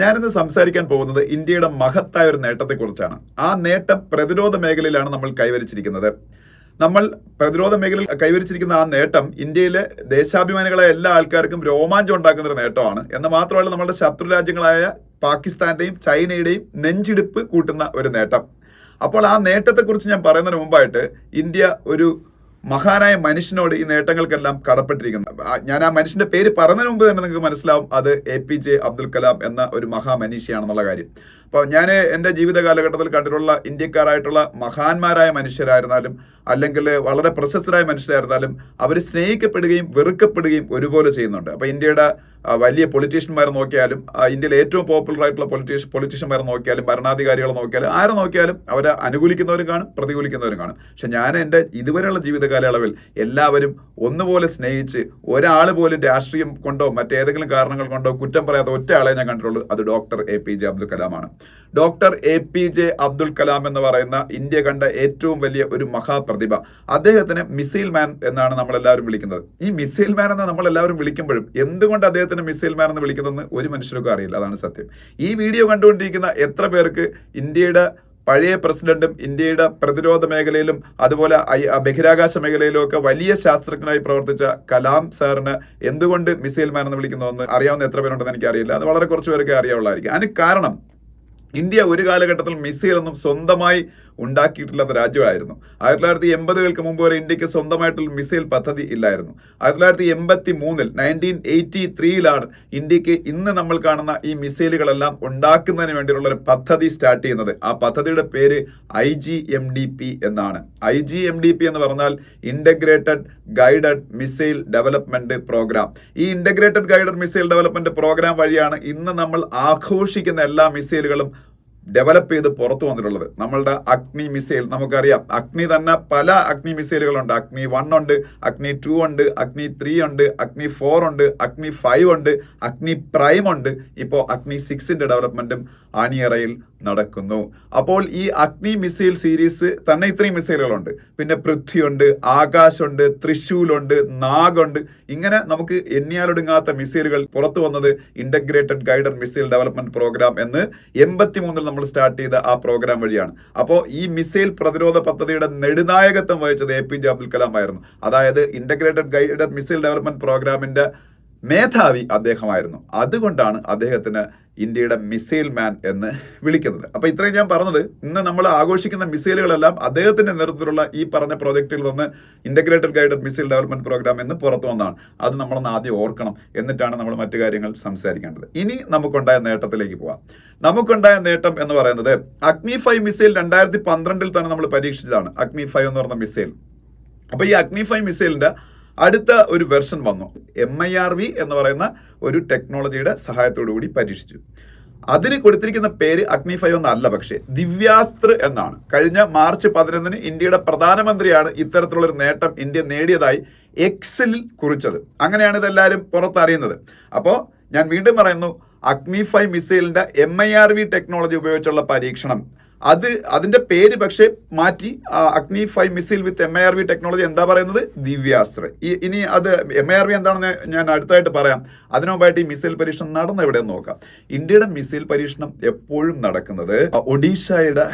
ഞാനിന്ന് സംസാരിക്കാൻ പോകുന്നത് ഇന്ത്യയുടെ മഹത്തായ ഒരു നേട്ടത്തെക്കുറിച്ചാണ്. ആ നേട്ടം പ്രതിരോധ മേഖലയിലാണ് നമ്മൾ കൈവരിച്ചിരിക്കുന്നത്. നമ്മൾ പ്രതിരോധ മേഖലയിൽ കൈവരിച്ചിരിക്കുന്ന ആ നേട്ടം ഇന്ത്യയിലെ ദേശാഭിമാനികളായ എല്ലാ ആൾക്കാർക്കും രോമാഞ്ചം ഉണ്ടാക്കുന്ന ഒരു നേട്ടമാണ്. എന്ന് മാത്രമല്ല നമ്മുടെ ശത്രു രാജ്യങ്ങളായ പാകിസ്ഥാന്റെയും ചൈനയുടെയും നെഞ്ചിടിപ്പ് കൂട്ടുന്ന ഒരു നേട്ടം. അപ്പോൾ ആ നേട്ടത്തെക്കുറിച്ച് ഞാൻ പറയുന്നതിന് മുമ്പായിട്ട് ഇന്ത്യ ഒരു മഹാനായ മനുഷ്യനോട് ഈ നേട്ടങ്ങൾക്കെല്ലാം കടപ്പെട്ടിരിക്കുന്നത് ഞാൻ ആ മനുഷ്യന്റെ പേര് പറഞ്ഞതിന് മുമ്പ് തന്നെ നിങ്ങൾക്ക് മനസ്സിലാവും അത് A P J Abdul Kalam എന്ന ഒരു മഹാമനീഷിയാണെന്നുള്ള കാര്യം. അപ്പോൾ ഞാൻ എന്റെ ജീവിത കാലഘട്ടത്തിൽ കണ്ടിട്ടുള്ള ഇന്ത്യക്കാരായിട്ടുള്ള മഹാന്മാരായ മനുഷ്യരായിരുന്നാലും അല്ലെങ്കിൽ വളരെ പ്രശസ്തരായ മനുഷ്യരായിരുന്നാലും അവർ സ്നേഹിക്കപ്പെടുകയും വെറുക്കപ്പെടുകയും ഒരുപോലെ ചെയ്യുന്നുണ്ട്. അപ്പോൾ ഇന്ത്യയുടെ വലിയ പൊളിറ്റീഷ്യന്മാരെ നോക്കിയാലും ഇന്ത്യയിലെ ഏറ്റവും പോപ്പുലർ ആയിട്ടുള്ള പൊളിറ്റീഷ്യൻ പൊളിറ്റീഷ്യന്മാരെ നോക്കിയാലും ഭരണാധികാരികളെ നോക്കിയാലും ആരെ നോക്കിയാലും അവരെ അനുകൂലിക്കുന്നവരും കാണും പ്രതികൂലിക്കുന്നവരും കാണും. പക്ഷെ ഞാൻ എന്റെ ഇതുവരെയുള്ള ജീവിത കാലയളവിൽ എല്ലാവരും ഒന്നുപോലെ സ്നേഹിച്ച് ഒരാൾ പോലും രാഷ്ട്രീയം കൊണ്ടോ മറ്റേതെങ്കിലും കാരണങ്ങൾ കൊണ്ടോ കുറ്റം പറയാത്ത ഒറ്റ ആളെ ഞാൻ കണ്ടിട്ടുള്ളൂ അത് doctor A P J Abdul കലാമാണ്. Doctor A P J Abdul Kalam എന്ന് പറയുന്ന ഇന്ത്യ കണ്ട ഏറ്റവും വലിയ ഒരു മഹാപ്രതിഭ. അദ്ദേഹത്തിന് മിസൈൽ മാൻ എന്നാണ് നമ്മൾ എല്ലാവരും വിളിക്കുന്നത്. ഈ മിസൈൽ മാൻ എന്ന് നമ്മൾ എല്ലാവരും വിളിക്കുമ്പോഴും എന്തുകൊണ്ട് അദ്ദേഹത്തിന് മിസൈൽ മാൻ എന്ന് വിളിക്കുന്നതെന്ന് ഒരു മനുഷ്യർക്കും അറിയില്ല. അതാണ് സത്യം. ഈ വീഡിയോ കണ്ടുകൊണ്ടിരിക്കുന്ന എത്ര പേർക്ക് ഇന്ത്യയുടെ പഴയ പ്രസിഡന്റും ഇന്ത്യയുടെ പ്രതിരോധ മേഖലയിലും അതുപോലെ ബഹിരാകാശ മേഖലയിലും ഒക്കെ വലിയ ശാസ്ത്രജ്ഞനായി പ്രവർത്തിച്ച കലാം സാറിന് എന്തുകൊണ്ട് മിസൈൽ മാൻ എന്ന് വിളിക്കുന്നതെന്ന് അറിയാവുന്ന എത്ര പേരുണ്ടെന്ന് എനിക്കറിയില്ല. അത് വളരെ കുറച്ച് പേർക്ക് അറിയാവുള്ളതായിരിക്കും അതിന് കാരണം ഇന്ത്യ ഒരു കാലഘട്ടത്തിൽ മിസൈലൊന്നും സ്വന്തമായി ഉണ്ടാക്കിയിട്ടില്ലാത്ത രാജ്യമായിരുന്നു. ആയിരത്തി തൊള്ളായിരത്തി എൺപതുകൾക്ക് മുമ്പ് വരെ ഇന്ത്യയ്ക്ക് സ്വന്തമായിട്ടുള്ള മിസൈൽ പദ്ധതി ഇല്ലായിരുന്നു. ആയിരത്തി തൊള്ളായിരത്തി എൺപത്തി മൂന്നിൽ നയന്റീൻ എയ്റ്റി ത്രീയിലാണ് ഇന്ത്യയ്ക്ക് ഇന്ന് നമ്മൾ കാണുന്ന ഈ മിസൈലുകളെല്ലാം ഉണ്ടാക്കുന്നതിന് വേണ്ടിയുള്ള ഒരു പദ്ധതി സ്റ്റാർട്ട് ചെയ്യുന്നത്. ആ പദ്ധതിയുടെ പേര് I G M D P എന്നാണ്. I G M D P എന്ന് പറഞ്ഞാൽ integrated guided missile development programme ഈ integrated guided missile development programme വഴിയാണ് ഇന്ന് നമ്മൾ ആഘോഷിക്കുന്ന എല്ലാ മിസൈലുകളും ഡെവലപ്പ് ചെയ്ത് പുറത്തു വന്നിട്ടുള്ളത്. നമ്മളുടെ അഗ്നി മിസൈൽ നമുക്കറിയാം. അഗ്നി തന്നെ പല അഗ്നി മിസൈലുകളുണ്ട് അഗ്നി വൺ ഉണ്ട് അഗ്നി ടു ഉണ്ട് അഗ്നി ത്രീ ഉണ്ട് അഗ്നി ഫോർ ഉണ്ട് അഗ്നി ഫൈവ് ഉണ്ട് അഗ്നി പ്രൈം ഉണ്ട്. ഇപ്പോൾ അഗ്നി സിക്സിന്റെ ഡെവലപ്മെന്റും അണിയറയിൽ നടക്കുന്നു. അപ്പോൾ ഈ അഗ്നി മിസൈൽ സീരീസ് തന്നെ ഇത്രയും മിസൈലുകളുണ്ട് പിന്നെ പൃഥ്വിയുണ്ട് ആകാശുണ്ട് തൃശൂലുണ്ട് നാഗുണ്ട്. ഇങ്ങനെ നമുക്ക് എണ്ണിയാലൊടുങ്ങാത്ത മിസൈലുകൾ പുറത്തു വന്നത് integrated guided missile development programme എന്ന് എൺപത്തി മൂന്നിൽ നമ്മൾ സ്റ്റാർട്ട് ചെയ്ത ആ പ്രോഗ്രാം വഴിയാണ്. അപ്പോൾ ഈ മിസൈൽ പ്രതിരോധ പദ്ധതിയുടെ നെടുനായകത്വം വഹിച്ചത് A P J Abdul Kalam ആയിരുന്നു. അതായത് ഇന്റഗ്രേറ്റഡ് ഗൈഡഡ് മിസൈൽ ഡെവലപ്മെന്റ് പ്രോഗ്രാമിന്റെ മേധാവി അദ്ദേഹമായിരുന്നു. അതുകൊണ്ടാണ് അദ്ദേഹത്തിന് ഇന്ത്യയുടെ മിസൈൽ മാൻ എന്ന് വിളിക്കുന്നത്. അപ്പോൾ ഇത്രയും ഞാൻ പറഞ്ഞത് ഇന്ന് നമ്മൾ ആഘോഷിക്കുന്ന മിസൈലുകളെല്ലാം അദ്ദേഹത്തിന്റെ നേതൃത്വത്തിലുള്ള ഈ പറഞ്ഞ പ്രോജക്റ്റിൽ നിന്ന് integrated guided missile development programme എന്ന് പുറത്തു വന്നതാണ്. അത് നമ്മളൊന്ന് ആദ്യം ഓർക്കണം. എന്നിട്ടാണ് നമ്മൾ മറ്റു കാര്യങ്ങൾ സംസാരിക്കേണ്ടത്. ഇനി നമുക്കുണ്ടായ നേട്ടത്തിലേക്ക് പോവാം. നമുക്കുണ്ടായ നേട്ടം എന്ന് പറയുന്നത് അഗ്നി ഫൈവ് മിസൈൽ രണ്ടായിരത്തി പന്ത്രണ്ടിൽ തന്നെ നമ്മൾ പരീക്ഷിച്ചതാണ്. അഗ്നി ഫൈവ് എന്ന് പറഞ്ഞ മിസൈൽ അപ്പോൾ ഈ അഗ്നി ഫൈവ് മിസൈലിന്റെ അടുത്ത ഒരു വെർഷൻ വന്നു. എം ഐ ആർ വി എന്ന് പറയുന്ന ഒരു ടെക്നോളജിയുടെ സഹായത്തോടു കൂടി പരീക്ഷിച്ചു. അതിന് കൊടുത്തിരിക്കുന്ന പേര് അഗ്നി ഫൈവ് എന്നല്ല പക്ഷേ ദിവ്യാസ്ത്ര എന്നാണ്. കഴിഞ്ഞ മാർച്ച് പതിനൊന്നിന് ഇന്ത്യയുടെ പ്രധാനമന്ത്രിയാണ് ഇത്തരത്തിലുള്ള ഒരു നേട്ടം ഇന്ത്യ നേടിയതായി എക്സിൽ കുറിച്ചത്. അങ്ങനെയാണ് ഇതെല്ലാവരും പുറത്തറിയുന്നത്. അപ്പോൾ ഞാൻ വീണ്ടും പറയുന്നു Agni five മിസൈലിന്റെ M I R V technology ഉപയോഗിച്ചുള്ള പരീക്ഷണം അത് അതിന്റെ പേര് പക്ഷേ മാറ്റി Agni five missile with M I R V technology എന്താ പറയുന്നത്? ദിവ്യാസ്ത്ര. ഇനി അത് എം ഐ ആർ വി എന്താണെന്ന് ഞാൻ അടുത്തായിട്ട് പറയാം. അതിനുമുമ്പായിട്ട് ഈ മിസൈൽ പരീക്ഷണം നടന്ന എവിടെയെന്ന് നോക്കാം. ഇന്ത്യയുടെ മിസൈൽ പരീക്ഷണം എപ്പോഴും നടക്കുന്നത് ഒഡീഷയുടെ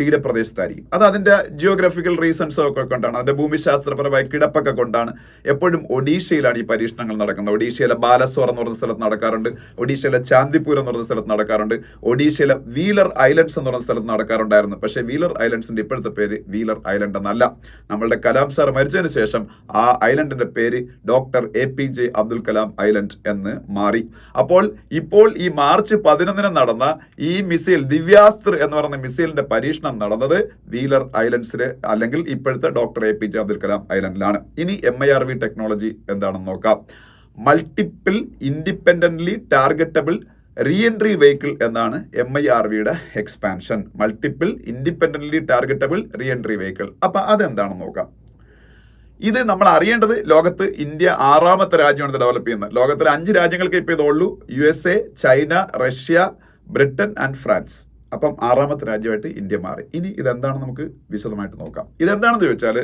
തീരപ്രദേശത്തായിരിക്കും. അത് അതിന്റെ ജിയോഗ്രഫിക്കൽ റീസൺസ് ഒക്കെ കൊണ്ടാണ്. അതിന്റെ ഭൂമിശാസ്ത്രപരമായ കിടപ്പൊക്കെ കൊണ്ടാണ് എപ്പോഴും ഒഡീഷയിലാണ് ഈ പരീക്ഷണങ്ങൾ നടക്കുന്നത്. ഒഡീഷയിലെ ബാലസോർ എന്ന് പറയുന്ന സ്ഥലത്ത് നടക്കാറുണ്ട്. ഒഡീഷയിലെ ചാന്ദിപൂർ എന്ന് പറയുന്ന സ്ഥലത്ത് നടക്കാറുണ്ട്. ഒഡീഷയിലെ വീലർ ഐലൻഡ്സ് എന്ന് പറയുന്ന സ്ഥലത്ത് നടക്കാറുണ്ടായിരുന്നു. പക്ഷേ വീലർ ഐലൻഡ്സിന്റെ ഇപ്പോഴത്തെ പേര് വീലർ ഐലൻഡ് എന്നല്ല. നമ്മളുടെ കലാം സാർ മരിച്ചതിന് ശേഷം ആ ഐലൻഡിന്റെ പേര് doctor A P J Abdul Kalam island എന്ന് മാറി. അപ്പോൾ ഇപ്പോൾ ഈ മാർച്ച് പതിനൊന്നിന് നടന്ന ഈ മിസൈൽ ദിവ്യാസ്ത്ര എന്ന് പറയുന്ന മിസൈലിന്റെ പരീക്ഷണം നടന്നത് വീലർ ഐലൻഡ്സിലെ അല്ലെങ്കിൽ ഇപ്പോഴത്തെ doctor A P J Abdul Kalam ഐലൻഡിലാണ്. ഇനി M I R V technology എന്താണെന്ന് നോക്കാം. Multiple independently targetable reentry vehicle എന്നാണ് എം ഐ ആർ വിയുടെ expansion multiple independently targetable reentry vehicle അപ്പൊ അതെന്താണെന്ന് നോക്കാം. ഇത് നമ്മൾ അറിയേണ്ടത് ലോകത്ത് ഇന്ത്യ ആറാമത്തെ രാജ്യമാണ് ഇത് ഡെവലപ്പ് ചെയ്യുന്നത്. ലോകത്തിലെ അഞ്ച് രാജ്യങ്ങൾക്ക് ഇപ്പോൾ ഇതുള്ളൂ. U S A China Russia Britain and France അപ്പം ആറാമത്തെ രാജ്യമായിട്ട് ഇന്ത്യ മാറി. ഇനി ഇതെന്താണെന്ന് നമുക്ക് വിശദമായിട്ട് നോക്കാം. ഇതെന്താണെന്ന് ചോദിച്ചാൽ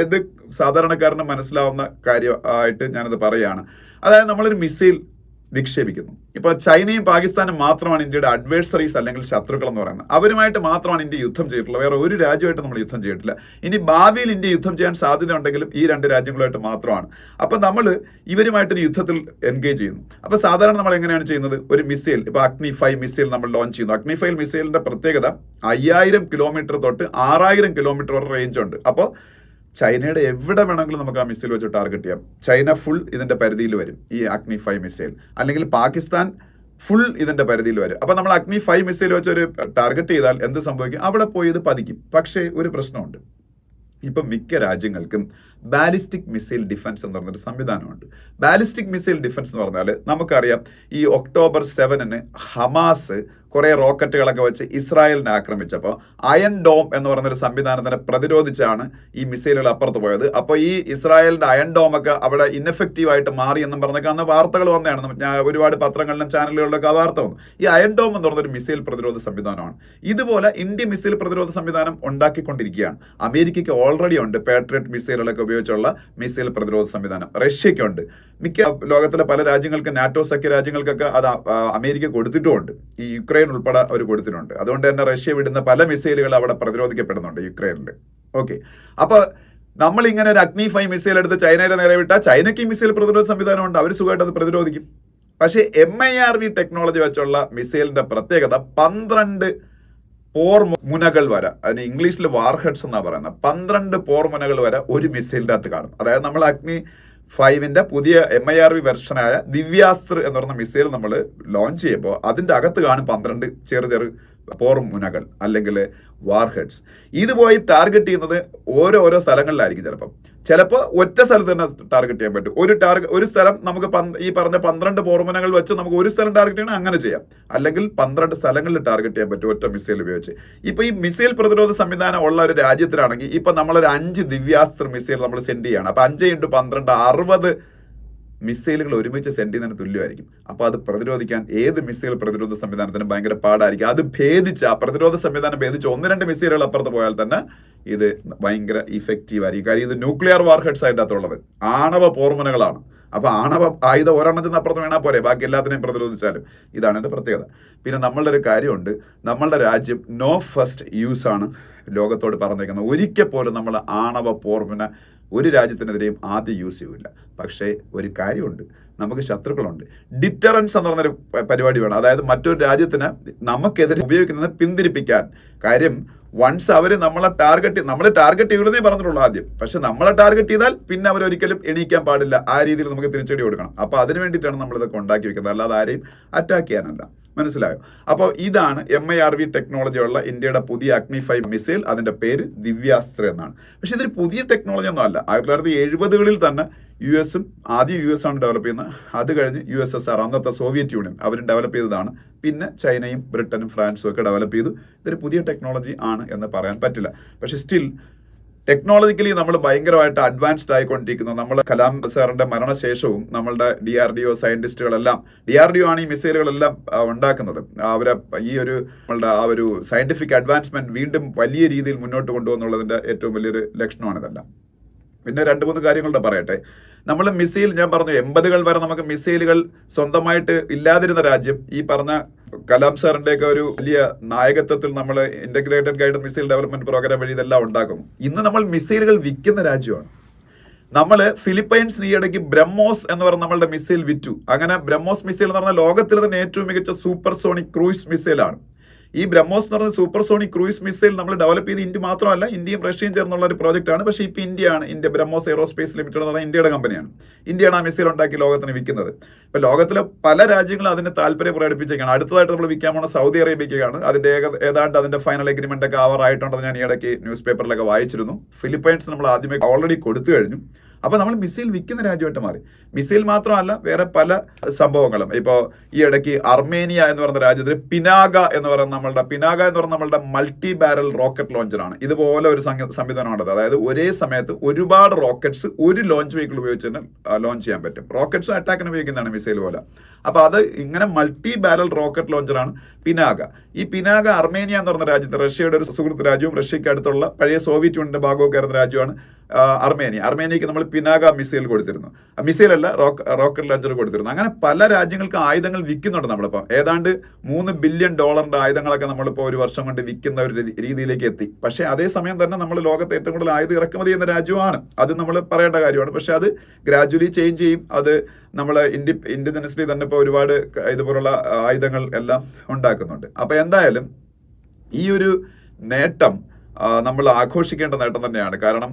ഏത് സാധാരണക്കാരന് മനസ്സിലാവുന്ന കാര്യം ആയിട്ട് ഞാനത് പറയുകയാണ് അതായത് നമ്മളൊരു മിസൈൽ വിക്ഷേപിക്കുന്നു. ഇപ്പോൾ ചൈനയും പാകിസ്ഥാനും മാത്രമാണ് ഇന്ത്യയുടെ അഡ്വേഴ്സറീസ് അല്ലെങ്കിൽ ശത്രുക്കൾ എന്ന് പറയുന്നത്. അവരുമായിട്ട് മാത്രമാണ് ഇന്ത്യ യുദ്ധം ചെയ്തിട്ടുള്ളത്. വേറെ ഒരു രാജ്യമായിട്ട് നമ്മൾ യുദ്ധം ചെയ്തിട്ടില്ല. ഇനി ഭാവിയിൽ ഇന്ത്യ യുദ്ധം ചെയ്യാൻ സാധ്യത ഉണ്ടെങ്കിലും ഈ രണ്ട് രാജ്യങ്ങളുമായിട്ട് മാത്രമാണ്. അപ്പം നമ്മൾ ഇവരുമായിട്ടൊരു യുദ്ധത്തിൽ എൻഗേജ് ചെയ്യുന്നു. അപ്പോൾ സാധാരണ നമ്മൾ എങ്ങനെയാണ് ചെയ്യുന്നത്? ഒരു മിസൈൽ ഇപ്പോൾ അഗ്നി ഫൈവ് മിസൈൽ നമ്മൾ ലോഞ്ച് ചെയ്യുന്നു. അഗ്നി ഫൈവ് മിസൈലിന്റെ പ്രത്യേകത അയ്യായിരം കിലോമീറ്റർ തൊട്ട് ആറായിരം കിലോമീറ്റർ വരെ റേഞ്ച് ഉണ്ട്. അപ്പോൾ ചൈനയുടെ എവിടെ വേണമെങ്കിലും നമുക്ക് ആ മിസൈൽ വെച്ച് ടാർഗറ്റ് ചെയ്യാം. ചൈന ഫുൾ ഇതിന്റെ പരിധിയിൽ വരും ഈ അഗ്നി ഫൈവ് മിസൈൽ അല്ലെങ്കിൽ പാകിസ്ഥാൻ ഫുൾ ഇതിന്റെ പരിധിയിൽ വരും. അപ്പൊ നമ്മൾ അഗ്നി ഫൈവ് മിസൈൽ വെച്ച് ഒരു ടാർഗറ്റ് ചെയ്താൽ എന്ത് സംഭവിക്കും? അവിടെ പോയി ഇത് പതിക്കും. പക്ഷേ ഒരു പ്രശ്നമുണ്ട്. ഇപ്പം മിക്ക രാജ്യങ്ങൾക്കും ബാലിസ്റ്റിക് മിസൈൽ ഡിഫൻസ് എന്ന് പറഞ്ഞൊരു സംവിധാനമുണ്ട്. ബാലിസ്റ്റിക് മിസൈൽ ഡിഫൻസ് എന്ന് പറഞ്ഞാൽ നമുക്കറിയാം ഈ ഒക്ടോബർ സെവനിന് ഹമാസ് കുറെ റോക്കറ്റുകളൊക്കെ വെച്ച് ഇസ്രായേലിനെ ആക്രമിച്ചപ്പോൾ അയൺ ഡോം എന്ന് പറയുന്നൊരു സംവിധാനത്തിനെ പ്രതിരോധിച്ചാണ് ഈ മിസൈലുകൾ അപ്പുറത്ത് പോയത്. അപ്പോൾ ഈ ഇസ്രായേലിന്റെ അയൺ ഡോം ഒക്കെ അവിടെ ഇന്നഫക്റ്റീവ് ആയിട്ട് മാറി എന്നും പറഞ്ഞൊക്കെ അന്ന് വാർത്തകൾ വന്നതാണ്. ഞാൻ ഒരുപാട് പത്രങ്ങളിലും ചാനലുകളിലൊക്കെ വാർത്ത വന്നു. ഈ അയൺ ഡോം എന്ന് പറഞ്ഞൊരു മിസൈൽ പ്രതിരോധ സംവിധാനമാണ്. ഇതുപോലെ ഇന്ത്യ മിസൈൽ പ്രതിരോധ സംവിധാനം ഉണ്ടാക്കിക്കൊണ്ടിരിക്കുകയാണ്. അമേരിക്കയ്ക്ക് ഓൾറെഡി ഉണ്ട് പാട്രിയറ്റ് മിസൈലുകളൊക്കെ ഉപയോഗിച്ചുള്ള മിസൈൽ പ്രതിരോധ സംവിധാനം. റഷ്യയ്ക്കുണ്ട്. മിക്ക ലോകത്തിലെ പല രാജ്യങ്ങൾക്ക് നാറ്റോ സഖ്യ രാജ്യങ്ങൾക്കൊക്കെ അത് അമേരിക്ക കൊടുത്തിട്ടുമുണ്ട്. ഈ യുക്രൈൻ ഉൾപ്പെടെ അവർ കൊടുത്തിട്ടുണ്ട്. അതുകൊണ്ട് തന്നെ റഷ്യ വിടുന്ന പല മിസൈലുകൾ അവിടെ പ്രതിരോധിക്കപ്പെടുന്നുണ്ട് യുക്രൈനിൽ ഓക്കെ. അപ്പൊ നമ്മൾ ഇങ്ങനെ ഒരു അഗ്നി ഫൈവ് മിസൈൽ എടുത്ത് ചൈനയുടെ നേരെ വിട്ടാൽ ചൈനയ്ക്ക് മിസൈൽ പ്രതിരോധ സംവിധാനമുണ്ട് അവർ സുഖമായിട്ട് അത് പ്രതിരോധിക്കും. പക്ഷേ M I R V technology വെച്ചുള്ള മിസൈലിന്റെ പ്രത്യേകത പന്ത്രണ്ട് പോർ മുനകൾ വരെ അതിന് ഇംഗ്ലീഷിൽ വാർഹെഡ്സ് എന്നാണ് പറയുന്നത്. പന്ത്രണ്ട് പോർമുനകൾ വരെ ഒരു മിസൈലിന്റെ അകത്ത് കാണും. അതായത് നമ്മൾ അഗ്നി ഫൈവിന്റെ പുതിയ എം ഐ ആർ വി വെർഷനായ ദിവ്യാസ്ത്ര എന്ന് പറയുന്ന മിസൈൽ നമ്മൾ ലോഞ്ച് ചെയ്യുമ്പോൾ അതിന്റെ അകത്ത് കാണും പന്ത്രണ്ട് ചെറു ചെറു പോർ മുനകൾ അല്ലെങ്കിൽ വാർഹെഡ്സ് ഇത് പോയി ടാർഗറ്റ് ചെയ്യുന്നത് ഓരോരോ സ്ഥലങ്ങളിലായിരിക്കും ചിലപ്പം. ചിലപ്പോൾ ഒറ്റ സ്ഥലത്ത് തന്നെ ടാർഗറ്റ് ചെയ്യാൻ പറ്റും. ഒരു ടാർഗറ്റ് ഒരു സ്ഥലം നമുക്ക് ഈ പറഞ്ഞ പന്ത്രണ്ട് പോർമുനകൾ വെച്ച് നമുക്ക് ഒരു സ്ഥലം ടാർഗറ്റ് ചെയ്യണം അങ്ങനെ ചെയ്യാം. അല്ലെങ്കിൽ പന്ത്രണ്ട് സ്ഥലങ്ങളിൽ ടാർഗറ്റ് ചെയ്യാൻ പറ്റും ഒറ്റ മിസൈൽ ഉപയോഗിച്ച്. ഇപ്പൊ ഈ മിസൈൽ പ്രതിരോധ സംവിധാനം ഉള്ള ഒരു രാജ്യത്തിലാണെങ്കിൽ ഇപ്പൊ നമ്മളൊരു അഞ്ച് ദിവ്യാസ്ത്ര മിസൈൽ നമ്മൾ സെൻഡ് ചെയ്യണം. അപ്പൊ അഞ്ച് ഇന്റു പന്ത്രണ്ട് അറുപത് മിസൈലുകൾ ഒരുമിച്ച് സെൻഡ് ചെയ്യുന്നതിന് തുല്യമായിരിക്കും. അപ്പോൾ അത് പ്രതിരോധിക്കാൻ ഏത് മിസൈൽ പ്രതിരോധ സംവിധാനത്തിനും ഭയങ്കര പാടായിരിക്കും. അത് ഭേദിച്ച് ആ പ്രതിരോധ സംവിധാനം ഭേദിച്ച് ഒന്ന് രണ്ട് മിസൈലുകൾ അപ്പുറത്ത് പോയാൽ തന്നെ ഇത് ഭയങ്കര ഇഫക്റ്റീവ് ആയിരിക്കും. കാര്യം ഇത് ന്യൂക്ലിയർ വാർഹെഡ്സ് അതിന്റെ അകത്തുള്ളത് ആണവ പോർമുനകളാണ്. അപ്പൊ ആണവ ആയുധം ഒരെണ്ണത്തിന് അപ്പുറത്ത് വേണാൽ പോരെ. ബാക്കി എല്ലാത്തിനെയും പ്രതിരോധിച്ചാലും ഇതാണ് എന്റെ പ്രത്യേകത. പിന്നെ നമ്മളുടെ ഒരു കാര്യമുണ്ട്. നമ്മളുടെ രാജ്യം നോ ഫസ്റ്റ് യൂസ് ആണ്. ലോകത്തോട് പറഞ്ഞേക്കുന്നത് ഒരിക്കൽ പോലും നമ്മൾ ആണവ പോർവിന് ഒരു രാജ്യത്തിനെതിരെയും ആദ്യം യൂസ് ചെയ്യില്ല പക്ഷേ ഒരു കാര്യമുണ്ട്. നമുക്ക് ശത്രുക്കളുണ്ട്. ഡിറ്ററൻസ് എന്ന് പറഞ്ഞൊരു പരിപാടി വേണം. അതായത് മറ്റൊരു രാജ്യത്തിന് നമുക്കെതിരെ ഉപയോഗിക്കുന്നത് പിന്തിരിപ്പിക്കാൻ. കാര്യം വൺസ് അവർ നമ്മളെ ടാർഗറ്റ് നമ്മളെ ടാർഗറ്റ് ചെയ്യണമെന്നേ പറഞ്ഞിട്ടുള്ളൂ ആദ്യം. പക്ഷെ നമ്മളെ ടാർഗറ്റ് ചെയ്താൽ പിന്നെ അവർ ഒരിക്കലും എണീക്കാൻ പാടില്ല. ആ രീതിയിൽ നമുക്ക് തിരിച്ചടി കൊടുക്കണം. അപ്പോൾ അതിന് വേണ്ടിയിട്ടാണ് നമ്മളിതൊക്കെ ഉണ്ടാക്കി വെക്കുന്നത്. അല്ലാതെ ആരെയും അറ്റാക്ക് ചെയ്യാനല്ല. മനസ്സിലായോ? അപ്പോൾ ഇതാണ് M I R V technology ഉള്ള ഇന്ത്യയുടെ പുതിയ അഗ്നി ഫൈവ് മിസൈൽ അതിന്റെ പേര് ദിവ്യാസ്ത്ര എന്നാണ്. പക്ഷെ ഇതൊരു പുതിയ ടെക്നോളജി ഒന്നും അല്ല. ആയിരത്തി തൊള്ളായിരത്തി എഴുപതുകളിൽ തന്നെ യു എസും ആദ്യം യു എസ് ആണ് ഡെവലപ്പ് ചെയ്യുന്നത്. അത് കഴിഞ്ഞ് യു എസ് എസ് ആർ അന്നത്തെ സോവിയറ്റ് യൂണിയൻ അവരും ഡെവലപ്പ് ചെയ്തതാണ്. പിന്നെ ചൈനയും ബ്രിട്ടനും ഫ്രാൻസും ഒക്കെ ഡെവലപ്പ് ചെയ്തു. ഇതൊരു പുതിയ ടെക്നോളജി ആണ് എന്ന് പറയാൻ പറ്റില്ല. പക്ഷെ സ്റ്റിൽ ടെക്നോളജിക്കലി നമ്മൾ ഭയങ്കരമായിട്ട് അഡ്വാൻസ്ഡ് ആയിക്കൊണ്ടിരിക്കുന്നു. നമ്മൾ കലാം സാറിന്റെ മരണശേഷവും നമ്മളുടെ ഡി ആർ ഡി ഒ സയന്റിസ്റ്റുകളെല്ലാം ഡി ആർ ഡി ഒ ആണ് ഈ മിസൈലുകളെല്ലാം ഉണ്ടാക്കുന്നത്. അവരെ ഈ ഒരു നമ്മളുടെ ആ ഒരു സയന്റിഫിക് അഡ്വാൻസ്മെന്റ് വീണ്ടും വലിയ രീതിയിൽ മുന്നോട്ട് കൊണ്ടുപോകുന്നുള്ളതിന്റെ ഏറ്റവും വലിയൊരു ലക്ഷണമാണ് ഇതെല്ലാം. പിന്നെ രണ്ട് മൂന്ന് കാര്യങ്ങളുടെ പറയട്ടെ. നമ്മൾ മിസൈൽ ഞാൻ പറഞ്ഞു എൺപതുകൾ വരെ നമുക്ക് മിസൈലുകൾ സ്വന്തമായിട്ട് ഇല്ലാതിരുന്ന രാജ്യം ഈ പറഞ്ഞ കലാം സാറിന്റെ ഒക്കെ ഒരു വലിയ നായകത്വത്തിൽ നമ്മൾ integrated guided missile development program വഴി ഇതെല്ലാം ഉണ്ടാക്കും. ഇന്ന് നമ്മൾ മിസൈലുകൾ വിൽക്കുന്ന രാജ്യമാണ്. നമ്മൾ ഫിലിപ്പൈൻസിന് ഈയിടയ്ക്ക് ബ്രഹ്മോസ് എന്ന് പറഞ്ഞ നമ്മളുടെ മിസൈൽ വിറ്റു. അങ്ങനെ ബ്രഹ്മോസ് മിസൈൽ എന്ന് പറഞ്ഞാൽ ലോകത്തിലെ തന്നെ ഏറ്റവും മികച്ച സൂപ്പർ സോണിക് ക്രൂയിസ് മിസൈലാണ് ഈ ബ്രഹ്മോസ് എന്ന് പറഞ്ഞ സൂപ്പർ സോണിക് ക്രൂയിസ് മിസൈൽ നമ്മൾ ഡെവലപ്പ് ചെയ്ത് ഇന്ത്യ മാത്രമല്ല ഇന്ത്യയും റഷ്യയും ചേർന്നുള്ള ഒരു പ്രോജക്റ്റ് ആണ്. പക്ഷേ ഇപ്പോൾ ഇന്ത്യയാണ് ഇന്ത്യ ബ്രഹ്മോസ് എയറോസ്പേസ് ലിമിറ്റഡ് എന്ന് പറയുന്ന ഇന്ത്യയുടെ കമ്പനിയാണ് ഇന്ത്യയാണ് ആ മിസൈൽ ഉണ്ടാക്കി ലോകത്തിന് വിൽക്കുന്നത്. ഇപ്പോൾ ലോകത്തിലെ പല രാജ്യങ്ങളും അതിന് താല്പര്യം പ്രകടിപ്പിച്ചേക്കാണ്. അടുത്തതായിട്ട് നമ്മൾ വിൽക്കാൻ പോണ സൗദി അറേബ്യയ്ക്കാണ് അതിന്റെ ഏതാണ്ട് അതിന്റെ ഫൈനൽ എഗ്രിമെന്റ് ഒക്കെ ആവാറായിട്ടുണ്ടെന്ന് ഞാൻ ഈ ഇടയ്ക്ക് ന്യൂസ് പേപ്പറിലൊക്കെ വായിച്ചിരുന്നു. ഫിലിപ്പൈൻസ് നമ്മൾ ആദ്യമേ ഓൾറെഡി കൊടുത്തു കഴിഞ്ഞു. അപ്പൊ നമ്മൾ മിസൈൽ വിൽക്കുന്ന രാജ്യമായിട്ട് മാറി. മിസൈൽ മാത്രമല്ല വേറെ പല സംഭവങ്ങളും. ഇപ്പോൾ ഈ ഇടയ്ക്ക് അർമേനിയ എന്ന് പറയുന്ന രാജ്യത്തിൽ പിനാഗ എന്ന് പറയുന്ന നമ്മളുടെ പിനാഗ എന്ന് പറയുന്ന നമ്മളുടെ മൾട്ടി ബാരൽ റോക്കറ്റ് ലോഞ്ചറാണ് ഇതുപോലെ ഒരു സംവിധാനമാണ് അതായത് ഒരേ സമയത്ത് ഒരുപാട് റോക്കറ്റ്സ് ഒരു ലോഞ്ച് വെഹിക്കിൾ ഉപയോഗിച്ച് തന്നെ ലോഞ്ച് ചെയ്യാൻ പറ്റും. റോക്കറ്റ്സും അറ്റാക്കിന് ഉപയോഗിക്കുന്നതാണ് മിസൈൽ പോലെ. അപ്പോൾ അത് ഇങ്ങനെ മൾട്ടി ബാരൽ റോക്കറ്റ് ലോഞ്ചറാണ് പിനാഗ. ഈ പിനാഗ അർമേനിയ എന്ന് പറയുന്ന രാജ്യത്ത് റഷ്യയുടെ ഒരു സുഹൃത്ത് രാജ്യവും റഷ്യക്ക് അടുത്തുള്ള പഴയ സോവിയറ്റ് യൂണിയന്റെ ഭാഗമൊക്കെ ആയിരുന്ന രാജ്യമാണ് അർമേനിയ. അർമേനിയക്ക് നമ്മൾ പിനാക മിസൈൽ കൊടുത്തിരുന്നു. അല്ല റോക്ക് റോക്കറ്റ് ലഞ്ചർ കൊടുത്തിരുന്നു. അങ്ങനെ പല രാജ്യങ്ങൾക്കും ആയുധങ്ങൾ വിൽക്കുന്നുണ്ട് നമ്മളിപ്പോൾ ഏതാണ്ട് മൂന്ന് ബില്യൺ ഡോളറിന്റെ ആയുധങ്ങളൊക്കെ നമ്മളിപ്പോൾ ഒരു വർഷം കൊണ്ട് വിൽക്കുന്ന ഒരു രീതിയിലേക്ക് എത്തി. പക്ഷേ അതേസമയം തന്നെ നമ്മൾ ലോകത്തെ ഏറ്റവും കൂടുതൽ ആയുധം ഇറക്കുമതി ചെയ്യുന്ന രാജ്യമാണ് അത് നമ്മൾ പറയേണ്ട കാര്യമാണ്. പക്ഷേ അത് ഗ്രാജുവലി ചേഞ്ച് ചെയ്യും. അത് നമ്മൾ ഇന്ത്യ ഇന്ത്യൻ തന്നെ ഇപ്പോൾ ഒരുപാട് ഇതുപോലുള്ള ആയുധങ്ങൾ എല്ലാം ഉണ്ടാക്കുന്നുണ്ട്. അപ്പോൾ എന്തായാലും ഈ ഒരു നേട്ടം നമ്മൾ ആഘോഷിക്കേണ്ട നേട്ടം തന്നെയാണ്. കാരണം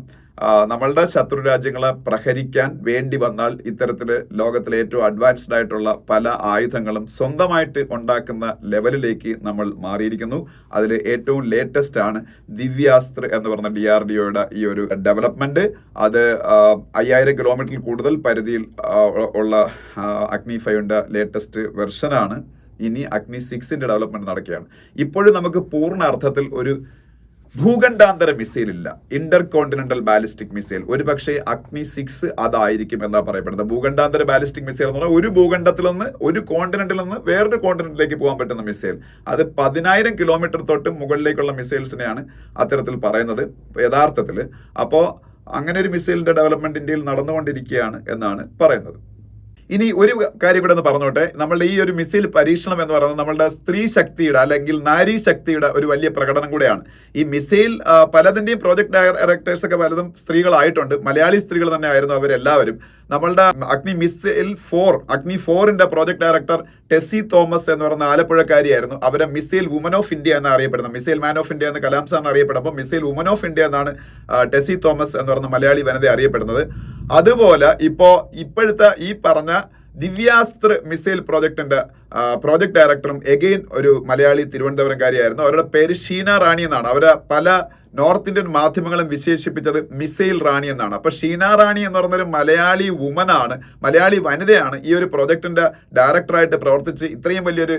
നമ്മളുടെ ശത്രു രാജ്യങ്ങളെ പ്രഹരിക്കാൻ വേണ്ടി വന്നാൽ ഇത്തരത്തിൽ ലോകത്തിലെ ഏറ്റവും അഡ്വാൻസ്ഡ് ആയിട്ടുള്ള പല ആയുധങ്ങളും സ്വന്തമായിട്ട് ഉണ്ടാക്കുന്ന ലെവലിലേക്ക് നമ്മൾ മാറിയിരിക്കുന്നു. അതിൽ ഏറ്റവും ലേറ്റസ്റ്റ് ആണ് ദിവ്യാസ്ത്ര എന്ന് പറഞ്ഞ ഡി ആർ ഡി ഒയുടെ ഈ ഒരു ഡെവലപ്മെന്റ് അത് അയ്യായിരം കിലോമീറ്ററിൽ കൂടുതൽ പരിധിയിൽ ഉള്ള അഗ്നി ഫൈവിന്റെ ലേറ്റസ്റ്റ് വെർഷനാണ് ഇനി അഗ്നി സിക്സിന്റെ ഡെവലപ്മെന്റ് നടക്കുകയാണ്. ഇപ്പോഴും നമുക്ക് പൂർണ അർത്ഥത്തിൽ ഒരു ഭൂഖണ്ഡാന്തര മിസൈൽ ഇല്ല ഇന്റർ കോണ്ടിനെന്റൽ ബാലിസ്റ്റിക് മിസൈൽ. ഒരു പക്ഷേ അഗ്നി സിക്സ് അതായിരിക്കും എന്നാ പറയപ്പെടുന്നത്. ഭൂഖണ്ഡാന്തര ബാലിസ്റ്റിക് മിസൈൽ എന്ന് പറഞ്ഞാൽ ഒരു ഭൂഖണ്ഡത്തിൽ നിന്ന് ഒരു കോണ്ടിനെന്റിൽ നിന്ന് വേറൊരു കോണ്ടിനെന്റിലേക്ക് പോകാൻ പറ്റുന്ന മിസൈൽ. അത് പതിനായിരം കിലോമീറ്റർ തൊട്ട് മുകളിലേക്കുള്ള മിസൈൽസിനെയാണ് അത്തരത്തിൽ പറയുന്നത് യഥാർത്ഥത്തിൽ അപ്പോൾ അങ്ങനെ ഒരു മിസൈലിന്റെ ഡെവലപ്മെന്റ് ഇന്ത്യയിൽ നടന്നുകൊണ്ടിരിക്കുകയാണ് എന്നാണ് പറയുന്നത്. ഇനി ഒരു കാര്യം കൂടെ ഒന്ന് പറഞ്ഞോട്ടെ. നമ്മളുടെ ഈ ഒരു മിസൈൽ പരീക്ഷണം എന്ന് പറയുന്നത് നമ്മളുടെ സ്ത്രീ ശക്തിയുടെ അല്ലെങ്കിൽ നാരി ശക്തിയുടെ ഒരു വലിയ പ്രകടനം കൂടെയാണ്. ഈ മിസൈൽ പലതിന്റെയും പ്രോജക്ട് ഡയറക്ടേഴ്സ് ഒക്കെ പലതും സ്ത്രീകളായിട്ടുണ്ട്. മലയാളി സ്ത്രീകൾ തന്നെ ആയിരുന്നു അവരെല്ലാവരും. നമ്മളുടെ അഗ്നി മിസൈൽ ഫോർ അഗ്നി ഫോറിന്റെ പ്രോജക്ട് ഡയറക്ടർ ടെസി തോമസ് എന്ന് പറയുന്ന ആലപ്പുഴക്കാരിയായിരുന്നു. അവരെ മിസൈൽ വുമൻ ഓഫ് ഇന്ത്യ എന്ന് അറിയപ്പെടുന്നത് മിസൈൽ മാൻ ഓഫ് ഇന്ത്യ എന്ന് കലാം സാറിന് അറിയപ്പെടുമ്പോൾ മിസൈൽ വുമൻ ഓഫ് ഇന്ത്യ എന്നാണ് ടെസ്സി ടെസി തോമസ് എന്ന് പറയുന്ന മലയാളി വനിത അറിയപ്പെടുന്നത്. അതുപോലെ ഇപ്പോ ഇപ്പോഴത്തെ ഈ പറഞ്ഞ ദിവ്യാസ്ത്ര മിസൈൽ പ്രോജക്ടിന്റെ പ്രോജക്ട് ഡയറക്ടറും എഗെയിൻ ഒരു മലയാളി തിരുവനന്തപുരംകാരിയായിരുന്നു. അവരുടെ പേര് ഷീന റാണി എന്നാണ്. അവരെ പല നോർത്ത് ഇന്ത്യൻ മാധ്യമങ്ങളും വിശേഷിപ്പിച്ചത് മിസൈൽ റാണി എന്നാണ്. അപ്പൊ ഷീന റാണി എന്ന് പറഞ്ഞൊരു മലയാളി വുമൻ ആണ് മലയാളി വനിതയാണ് ഈ ഒരു പ്രൊജക്ടിന്റെ ഡയറക്ടറായിട്ട് പ്രവർത്തിച്ച് ഇത്രയും വലിയൊരു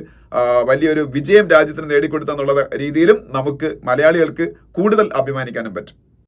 വലിയൊരു വിജയം രാജ്യത്തിന് നേടിക്കൊടുത്തെന്നുള്ള രീതിയിലും നമുക്ക് മലയാളികൾക്ക് കൂടുതൽ അഭിമാനിക്കാനും പറ്റും.